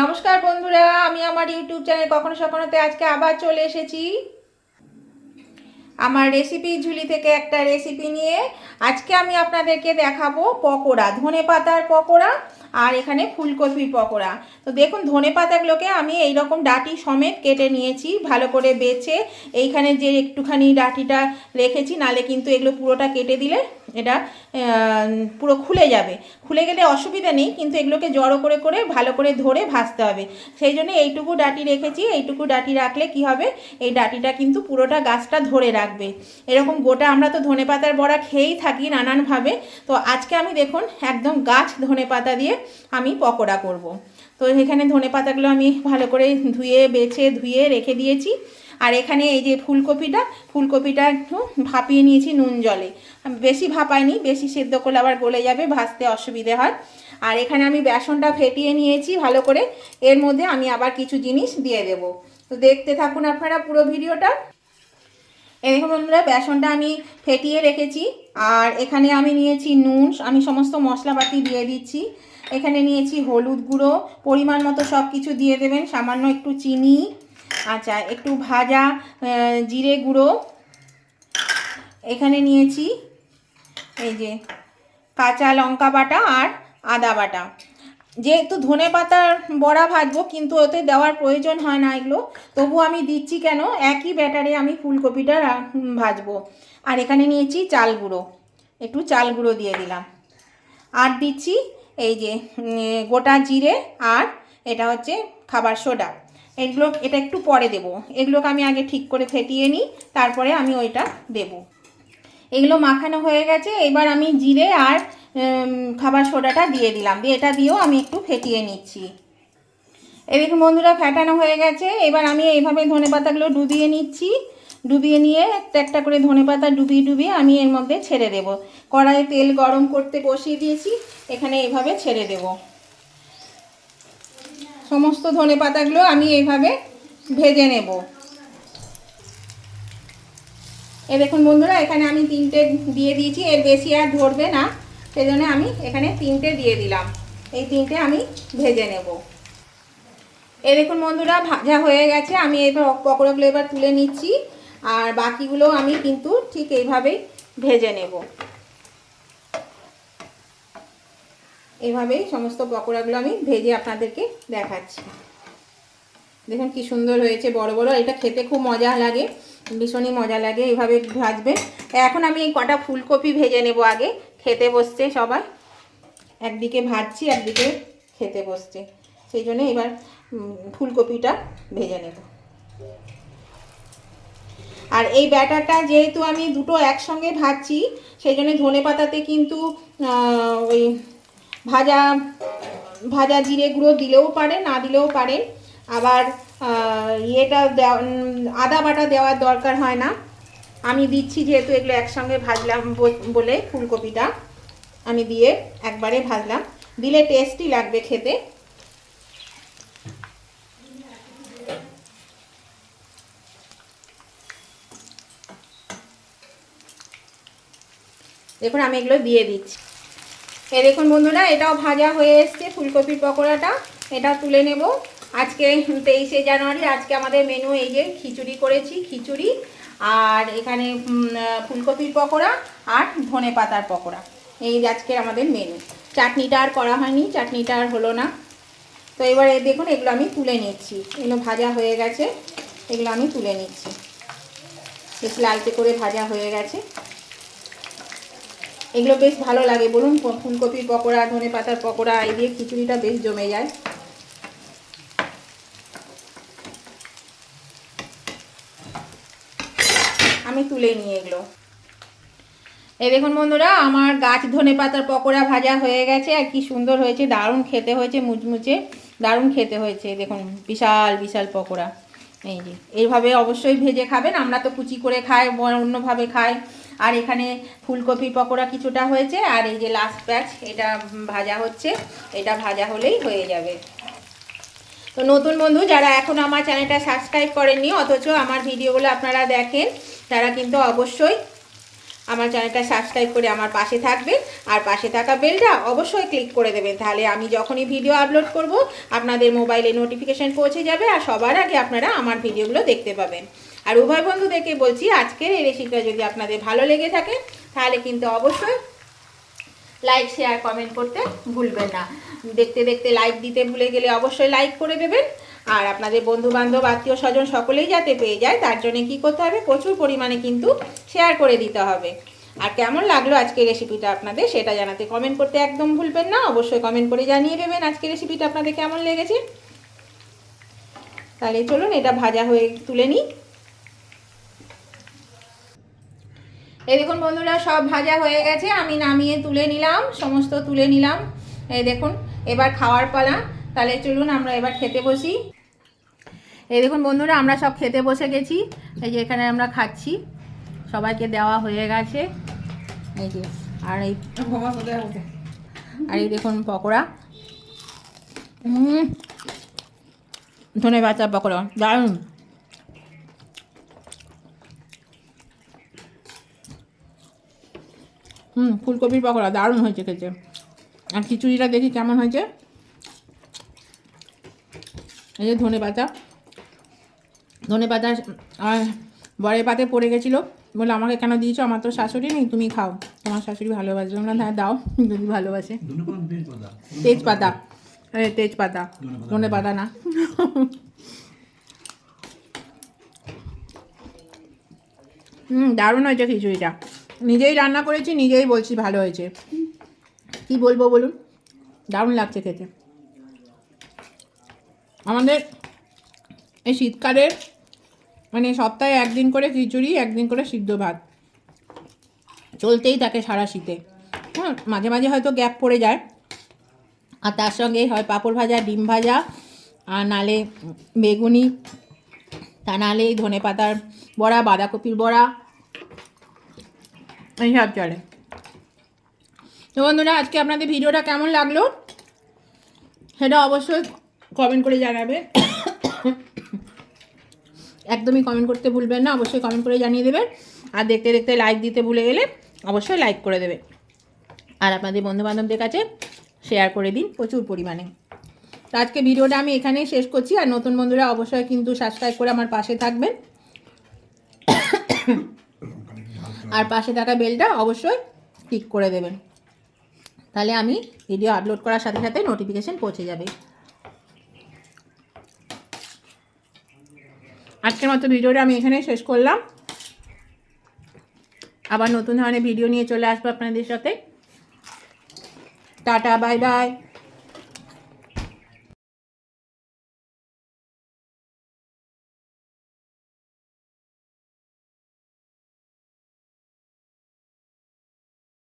নমস্কার বন্ধুরা, আমি আমার ইউটিউব চ্যানেল কখনো সখনোতে আজকে আবার চলে এসেছি। আমার রেসিপি ঝুলি থেকে একটা রেসিপি নিয়ে আজকে আমি আপনাদেরকে দেখাবো পকোড়া, ধনে পাতার পকোড়া আর এখানে ফুলকপির পকোড়া। তো দেখুন, ধনে পাতাগুলোকে আমি এই রকম ডাটি সমেত কেটে নিয়েছি, ভালো করে বেছে, এইখানে যে একটুখানি ডাটিটা রেখেছি, নালে কিন্তু এগুলো পুরোটা কেটে দিলে এটা পুরো খুলে যাবে। খুলে গেলে অসুবিধা নেই, কিন্তু এগুলোকে জড়ো করে করে, ভালো করে ধরে ভাজতে হবে। সেই জন্য এইটুকু ডাটি রেখেছি, এইটুকু ডাটি রাখলে কি হবে? এই ডাটিটা কিন্তু পুরোটা গাছটা ধরে রাখবে। এরকম গোটা আমরা তো ধনে পাতার বড়া খেয়েই থাকি নানানভাবে। তো আজকে আমি দেখুন, একদম গাছ ধনে পাতা দিয়ে আমি পকোড়া করব। তো এখানে ধনে পাতাগুলো আমি ভালো করে ধুয়ে, বেছে, ধুয়ে রেখে দিয়েছি। আর এখানে এই যে ফুলকপিটা ফুলকপিটা একটু ভাপিয়ে নিয়েছি নুন জলে। বেশি ভাপায়নি, বেশি সেদ্ধ করলে আবার গলে যাবে, ভাজতে অসুবিধে হয়। আর এখানে আমি বেসনটা ফেটিয়ে নিয়েছি ভালো করে, এর মধ্যে আমি আবার কিছু জিনিস দিয়ে দেব। তো দেখতে থাকুন আপনারা পুরো ভিডিওটা। দেখুন বন্ধুরা, বেসনটা আমি ফেটিয়ে রেখেছি, আর এখানে আমি নিয়েছি নুন, আমি সমস্ত মশলাপাতি দিয়ে দিচ্ছি। এখানে নিয়েছি হলুদ গুঁড়ো, পরিমাণ মতো সব কিছু দিয়ে দেবেন, সামান্য একটু চিনি আচ্ছা একটু ভাজা জিরে গুঁড়ো। এখানে নিয়েছি এই যে কাঁচা লঙ্কা বাটা আর আদা বাটা। যেহেতু ধনে পাতার বড়া ভাজবো, কিন্তু ওতে দেওয়ার প্রয়োজন হয় না এগুলো। তবু আমি দিচ্ছি কেন? একই ব্যাটারে আমি ফুলকপিটা ভাজবো। আর এখানে নিয়েছি চাল গুঁড়ো। একটু চাল গুঁড়ো দিয়ে দিলাম। আর দিচ্ছি এই যে গোটা জিরে আর এটা হচ্ছে খাবার সোডা। এগুলো এটা একটু পরে দেবো। এগুলোকে আমি আগে ঠিক করে ফেটিয়ে নিই, তারপরে আমি ওইটা দেবো। এগুলো মাখানো হয়ে গেছে, এবার আমি জিরে আর খাবার সোডাটা দিয়ে দিলাম। দিয়ে এটা দিয়েও আমি একটু ফেটিয়ে নিচ্ছি। দেখুন বন্ধুরা ফেটানো হয়ে গেছে, এবার আমি এইভাবে ধনে পাতাগুলো ডুবিয়ে নিচ্ছি। ডুবিয়ে নিয়ে একটা একটা করে ধনে পাতা ডুবিয়ে ডুবিয়ে আমি এর মধ্যে ছেড়ে দেব। কড়াইয়ে তেল গরম করতে বসিয়ে দিয়েছি, এখানে এইভাবে ছেড়ে দেব। সমস্ত ধনে পাতাগুলো আমি এইভাবে ভেজে নেব। এ দেখুন বন্ধুরা, এখানে আমি তিনটে দিয়ে দিয়েছি, এর বেশি আর ধরবে না সেই জন্য আমি এখানে তিনটে দিয়ে দিলাম। এই তিনটে আমি ভেজে নেব। এ দেখুন বন্ধুরা, ভাজা হয়ে গেছে, আমি এবার পকোড়াগুলো এবার তুলে নিচ্ছি, আর বাকিগুলো আমি কিন্তু ঠিক এইভাবেই ভেজে নেব। এভাবেই সমস্ত পকোড়াগুলো আমি ভেজে আপনাদেরকে দেখাচ্ছি। দেখুন কি সুন্দর হয়েছে, বড় বড়, এটা খেতে খুব মজা লাগে, ভীষণই মজা লাগে এইভাবে ভাজবে এখন আমি এই কটা ফুলকপি ভেজে নেব আগে, খেতে বসছে সবাই। একদিকে ভাজছি, একদিকে খেতে বসছে। সেই জন্য এবার ফুলকপিটা ভেজে নেব। আর এই ব্যাটারটা যেহেতু আমি দুটো একসঙ্গে ভাজছি, সেই জন্য ধনে পাতাতে কিন্তু ওই ভাজা ভাজা জিরে গুঁড়ো দিলেও পারে, না দিলেও পারেন আবার ইয়েটা আদা বাটা দেওয়ার দরকার হয় না। আমি দিচ্ছি যেহেতু এগুলো একসঙ্গে ভাজলাম বলে ফুলকপিটা। আমি দিয়ে একবারে ভাজলাম। দিলে টেস্টি লাগবে খেতে। দেখুন, আমি এগুলো দিয়ে দিচ্ছি। এ দেখুন বন্ধুরা, এটাও ভাজা হয়ে এসছে ফুলকপির পকোড়াটা। এটা তুলে নেব। আজকে তেইশে জানুয়ারি, আজকে আমাদের মেনু এই যে খিচুড়ি করেছি, খিচুড়ি। আর এখানে ফুলকপির পকোড়া আর ধনে পাতার পকোড়া। এই আজকে আমাদের মেনু চাটনিটা আর করা হয়নি, চাটনিটা আর হলো না। তো এবার দেখুন, এগুলো আমি তুলে নিচ্ছি। এগুলো ভাজা হয়ে গেছে, এগুলো আমি তুলে নিচ্ছি। বেশ লালচে করে ভাজা হয়ে গেছে। এগুলো বেশ ভালো লাগে, বলুন ফুলকপির পকোড়া, ধনে পাতার পকোড়া, এই দিয়ে খিচুড়িটা বেশ জমে যায়। আমি তুলে নিই এগুলো। এই দেখুন বন্ধুরা, আমার গাছ ধনে পাতার পকোড়া ভাজা হয়ে গেছে, আর কি সুন্দর হয়েছে, দারুণ খেতে হয়েছে, মুচমুচে, দারুণ খেতে হয়েছে দেখুন, বিশাল বিশাল পকোড়া। এই যে এইভাবে অবশ্যই ভেজে খাবেন, আমরা তো কুচি করে খাই অন্যভাবে খাই। আর এখানে ফুলকপি পকোড়া কিছুটা হয়েছে, আর এই যে লাস্ট প্যাচ এটা ভাজা হচ্ছে। এটা ভাজা হলেই হয়ে যাবে। তো নতুন বন্ধু, যারা এখন আমার চ্যানেলটা সাবস্ক্রাইব করেননি, অথচ আমার ভিডিওগুলো আপনারা দেখেন, তারা কিন্তু অবশ্যই আমার চ্যানেলটা সাবস্ক্রাইব করে আমার পাশে থাকবেন, আর পাশে থাকা বেলটা অবশ্যই ক্লিক করে দেবেন। তাহলে আমি যখনই ভিডিও আপলোড করব, আপনাদের মোবাইলে নোটিফিকেশন পৌঁছে যাবে, আর সবার আগে আপনারা আমার ভিডিওগুলো দেখতে পাবেন। আর উভয় বন্ধুদেরকে বলছি, আজকের এই রেসিপিটা যদি আপনাদের ভালো লেগে থাকে, তাহলে কিন্তু অবশ্যই লাইক শেয়ার কমেন্ট করতে ভুলবেন না। দেখতে দেখতে লাইক দিতে ভুলে গেলে অবশ্যই লাইক করে দেবেন। আর আপনাদের বন্ধু বান্ধব আত্মীয় স্বজন সকলেই যাতে পেয়ে যায়, তার জন্য কি করতে হবে? প্রচুর পরিমাণে কিন্তু শেয়ার করে দিতে হবে। আর কেমন লাগল আজকের রেসিপিটা আপনাদের, সেটা জানাতে কমেন্ট করতে একদম ভুলবেন না। অবশ্যই কমেন্ট করে জানিয়ে দেবেন আজকের রেসিপিটা আপনাদের কেমন লেগেছে। তাহলে চলুন, এটা ভাজা হয়ে তুলে নিই। এই দেখুন বন্ধুরা, সব ভাজা হয়ে গেছে, আমি নামিয়ে তুলে নিলাম, সমস্ত তুলে নিলাম। এই দেখুন, এবার খাওয়ার পালা। তাহলে চলুন, আমরা এবার খেতে বসি। এই দেখুন বন্ধুরা, আমরা সব খেতে বসে গেছি। এই যে এখানে আমরা খাচ্ছি। সবাইকে দেওয়া হয়ে গেছে। এই যে, আর এই আর এই দেখুন পকোড়া। ধনে বাচ্চা পকোড়া, দারুণ। হুম ফুলকপির পকোড়া দারুণ হয়েছে খেতে। আর খিচুড়িটা দেখি কেমন হয়েছে। এই যে ধনে পাতা। ধনে পাতা আর বরের পাতে পড়ে গেছিল। বলে আমাকে কেন দিয়েছ? আমার তো শাশুড়ি নেই তুমি খাও। তোমার শাশুড়ি ভালোবাসে। আমরা হ্যাঁ দাও যদি ভালোবাসে। তেজপাতা। আরে তেজপাতা। ধনে পাতা না। হুম দারুণ হয়েছে খিচুড়িটা। নিজেই রান্না করেছি, নিজেই বলছি ভালো হয়েছে। কি বলব বলুন? দারুণ লাগছে খেতে। আমাদের এই শীতকালে মানে সপ্তাহে একদিন করে খিচুড়ি, একদিন করে সিদ্ধ ভাত। চলতেই থাকে সারা শীতে। হ্যাঁ মাঝে মাঝে হয়তো গ্যাপ পড়ে যায়। আর তার সঙ্গে হয় পাঁপড় ভাজা, ডিম ভাজা, আর নালে বেগুনি, তা নালে ধনে পাতার বড়া, বাঁধাকপির বড়া এইসব চলে তো বন্ধুরা, আজকে আপনাদের ভিডিওটা কেমন লাগল সেটা অবশ্যই কমেন্ট করে জানাবেন। একদমই কমেন্ট করতে ভুলবেন না, অবশ্যই কমেন্ট করে জানিয়ে দেবেন। আর দেখতে দেখতে লাইক দিতে ভুলে গেলে অবশ্যই লাইক করে দেবে আর আপনাদের বন্ধুবান্ধবদের কাছে শেয়ার করে দিন প্রচুর পরিমাণে। তো আজকে ভিডিওটা আমি এখানেই শেষ করছি। আর নতুন বন্ধুরা অবশ্যই কিন্তু সাবস্ক্রাইব করে আমার পাশে থাকবেন। আর পাশে থাকা বেলটা অবশ্যই ক্লিক করে দেবেন। তাহলে আমি ভিডিও আপলোড করার সাথে সাথে নোটিফিকেশন পৌঁছে যাবে। আজকের মতো ভিডিওটা আমি এখানে শেষ করলাম। আবার নতুন ধরনের ভিডিও নিয়ে চলে আসব আপনাদের সাথে। Tata bye bye